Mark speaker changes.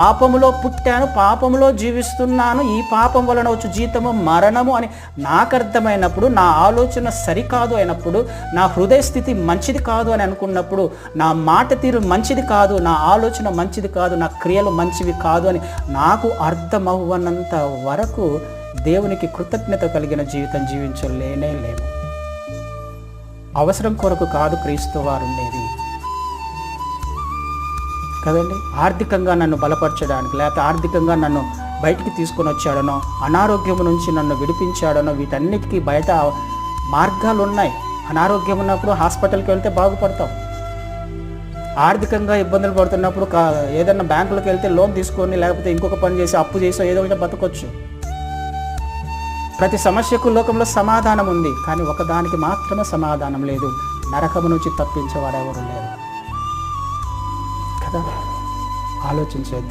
Speaker 1: పాపములో పుట్టాను పాపములో జీవిస్తున్నాను ఈ పాపం వలన వచ్చు జీతము మరణము అని నాకు అర్థమైనప్పుడు నా ఆలోచన సరికాదు అయినప్పుడు నా హృదయ స్థితి మంచిది కాదు అని అనుకున్నప్పుడు నా మాట తీరు మంచిది కాదు నా ఆలోచన మంచిది కాదు నా క్రియలు మంచివి కాదు అని నాకు అర్థమవ్వనంత వరకు దేవునికి కృతజ్ఞత కలిగిన జీవితం జీవించలేనే లేము. అవసరం కొరకు కాదు క్రీస్తు వారు ఉండేది. కదండి? ఆర్థికంగా నన్ను బలపరచడానికి లేకపోతే ఆర్థికంగా నన్ను బయటికి తీసుకొని వచ్చాడనో అనారోగ్యం నుంచి నన్ను విడిపించాడనో వీటన్నిటికీ బయట మార్గాలు ఉన్నాయి అనారోగ్యం ఉన్నప్పుడు హాస్పిటల్కి వెళ్తే బాగుపడతాం. ఆర్థికంగా ఇబ్బందులు పడుతున్నప్పుడు కా ఏదైనా బ్యాంకులకు వెళ్తే లోన్ తీసుకొని లేకపోతే ఇంకొక పని చేసి అప్పు చేసి ఏదో ఒకటి బతకొచ్చు. ప్రతి సమస్యకు లోకంలో సమాధానం ఉంది కానీ ఒకదానికి మాత్రమే సమాధానం లేదు. నరకము నుంచి తప్పించేవాడు ఎవరు లేరు. కదా? ఆలోచించేద్దాం